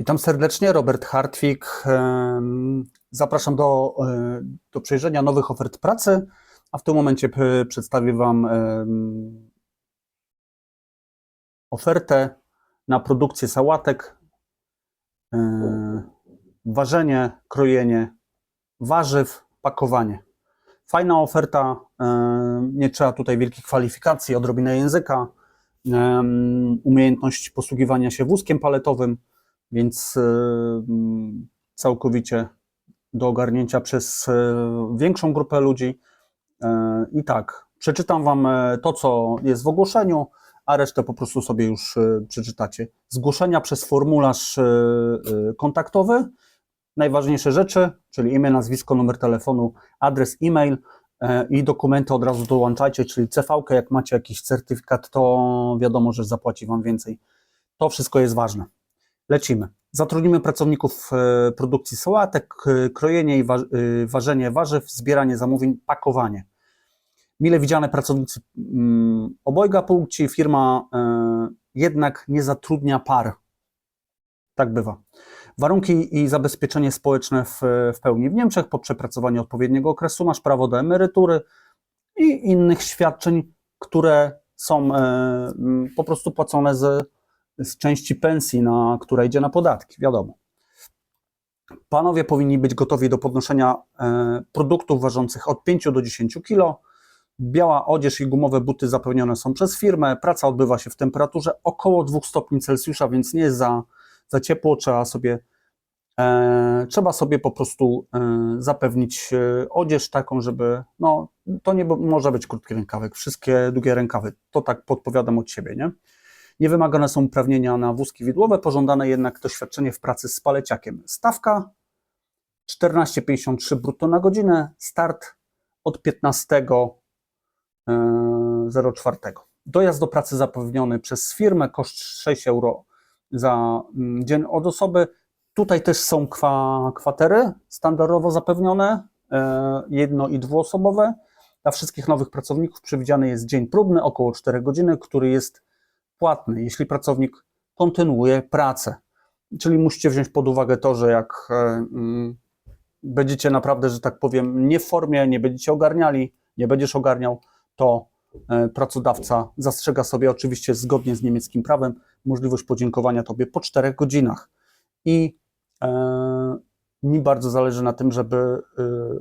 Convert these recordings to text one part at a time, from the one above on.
Witam serdecznie, Robert Hartwig. Zapraszam do, e, do przejrzenia nowych ofert pracy, a w tym momencie przedstawię Wam ofertę na produkcję sałatek, e, ważenie, krojenie warzyw, pakowanie. Fajna oferta, nie trzeba tutaj wielkich kwalifikacji, odrobinę języka, umiejętność posługiwania się wózkiem paletowym, więc e, mm, całkowicie do ogarnięcia przez e, większą grupę ludzi. E, I tak, przeczytam Wam to, co jest w ogłoszeniu, a resztę po prostu sobie już przeczytacie. Zgłoszenia przez formularz kontaktowy, najważniejsze rzeczy, czyli imię, nazwisko, numer telefonu, adres e-mail i dokumenty od razu dołączajcie, czyli CV, jak macie jakiś certyfikat, to wiadomo, że zapłaci Wam więcej. To wszystko jest ważne. Lecimy. Zatrudnimy pracowników e, produkcji sałatek, e, krojenie i e, ważenie warzyw, zbieranie zamówień, pakowanie. Mile widziane pracownicy mm, obojga płci, firma jednak nie zatrudnia par. Tak bywa. Warunki i zabezpieczenie społeczne w, w pełni w Niemczech po przepracowaniu odpowiedniego okresu masz prawo do emerytury i innych świadczeń, które są po prostu płacone z, z części pensji, na, która idzie na podatki, wiadomo. Panowie powinni być gotowi do podnoszenia e, produktów ważących od 5 do 10 kg. Biała odzież i gumowe buty zapewnione są przez firmę. Praca odbywa się w temperaturze około 2 stopni Celsjusza, więc nie jest za, za ciepło. Trzeba sobie, e, trzeba sobie po prostu e, zapewnić e, odzież taką, żeby. No, to nie może być krótki rękawek, wszystkie długie rękawy. To tak podpowiadam od siebie, nie? Nie wymagane są uprawnienia na wózki widłowe, pożądane jednak doświadczenie w pracy z paleciakiem. Stawka 14,53 brutto na godzinę, start od 15.04. Dojazd do pracy zapewniony przez firmę, koszt 6 euro za mm, dzień od osoby. Tutaj też są kwa, kwatery standardowo zapewnione, e, jedno i dwuosobowe. Dla wszystkich nowych pracowników przewidziany jest dzień próbny, około 4 godziny, który jest płatny, jeśli pracownik kontynuuje pracę. Czyli musicie wziąć pod uwagę to, że jak e, mm, będziecie naprawdę, że tak powiem, nie w formie, nie będziecie ogarniali, nie będziesz ogarniał, to e, pracodawca zastrzega sobie oczywiście zgodnie z niemieckim prawem możliwość podziękowania tobie po czterech godzinach. I e, mi bardzo zależy na tym, żeby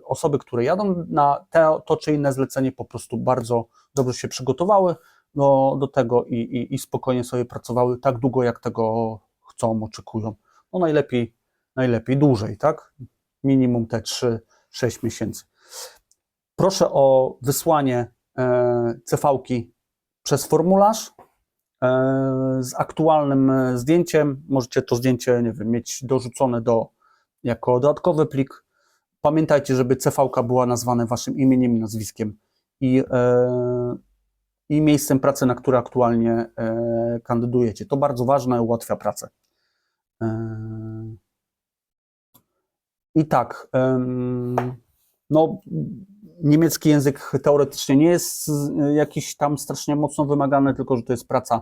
osoby, które jadą na to czy inne zlecenie, po prostu bardzo dobrze się przygotowały do, do tego i, i, i spokojnie sobie pracowały tak długo, jak tego chcą, oczekują. No najlepiej, najlepiej dłużej, tak? Minimum te 3-6 miesięcy. Proszę o wysłanie e, CV-ki przez formularz e, z aktualnym zdjęciem. Możecie to zdjęcie, nie wiem, mieć dorzucone do, jako dodatkowy plik. Pamiętajcie, żeby CV-ka była nazwana waszym imieniem i nazwiskiem i, e, i miejscem pracy, na które aktualnie e, kandydujecie. To bardzo ważne, ułatwia pracę. E, I tak, no, niemiecki język teoretycznie nie jest jakiś tam strasznie mocno wymagany, tylko że to jest praca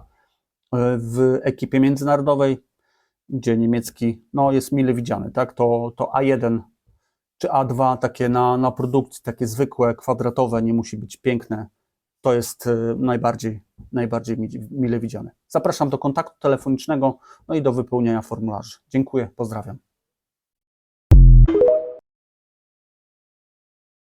e, w ekipie międzynarodowej, gdzie niemiecki no, jest mile widziany. Tak? To, to A1 czy A2, takie na, na produkcji, takie zwykłe, kwadratowe, nie musi być piękne. To jest e, najbardziej, najbardziej mi- mile widziane. Zapraszam do kontaktu telefonicznego no i do wypełnienia formularzy. Dziękuję, pozdrawiam.